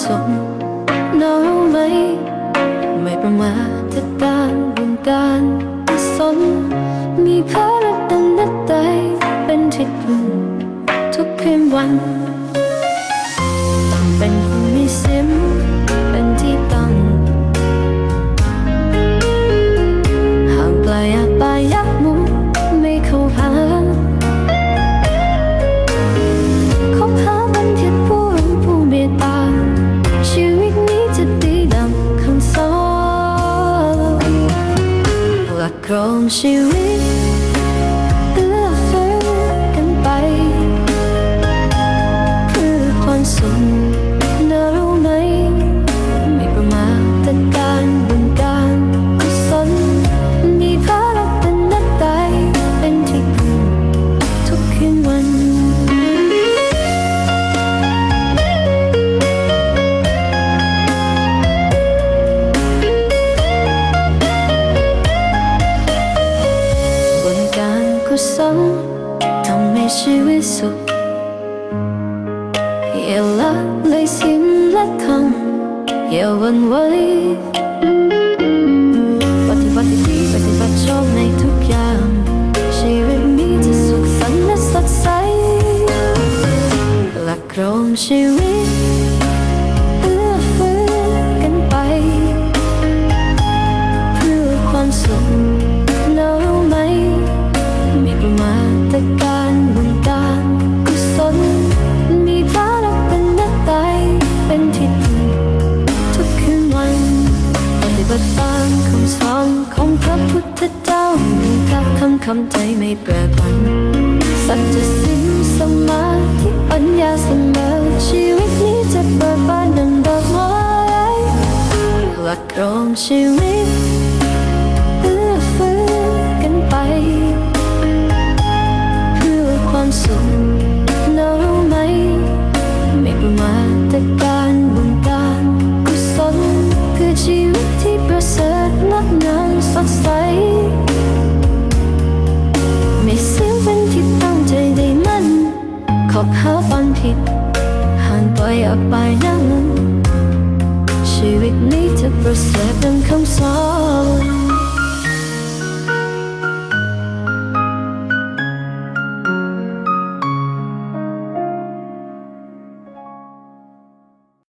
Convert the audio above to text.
ส่น่ารู้ไหม ไม่ประมาทถ้าการบุญการกุศลมีพระตั้งนตรัยเป็นทิศพึ่ทุกคืนวัน ของชีวิต ชีวิตสุขอย่าละเลยสิ่งและคำอย่าวันไหว้ปฏิบัติดีปฏิบัติชอบในทุกอย่างชีวิตมีจะสุขสันต์และสดใสหลักกรองชีวิต จะาเจ้มีกับคำคำใจไม่แปรผัน สัจจะสิ้นสมาธิปัญญาเสมอชีวิตนี้จะเปิดบานดังดอกไม้หลักรองชีวิต need to percept and console